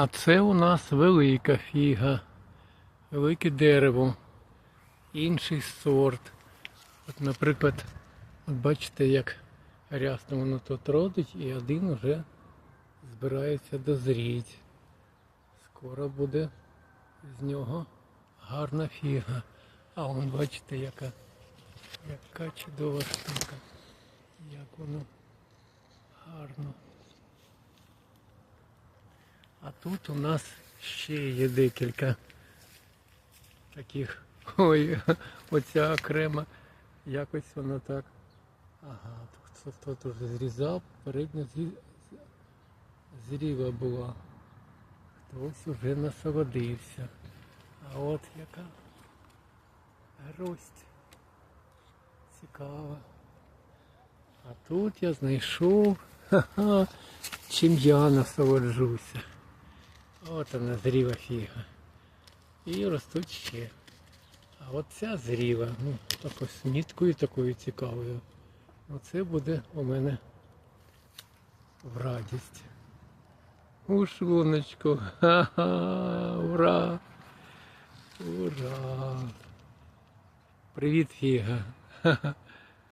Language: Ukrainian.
А це у нас велика фіга, велике дерево, інший сорт. От, наприклад, от бачите, як рясно воно тут родить, і один вже збирається дозріти. Скоро буде з нього гарна фіга. А вон бачите, яка, яка чудова штука. Як воно А тут у нас ще є декілька таких. Ой, оця окрема. Якось воно так. Ага, тут уже зрізав, передня зрі- зріва була. Хтось уже насолодився. А от яка гроздь. Цікава. А тут я знайшов, ха-ха, чим я насолоджуся. От вона зріва фіга. І ростуть ще. А от ця зріва, ну, такою ніткою такою цікавою. Оце буде у мене в радість. У шлуночку. Ха-ха, ура! Ура! Привіт, фіга. Ха-ха.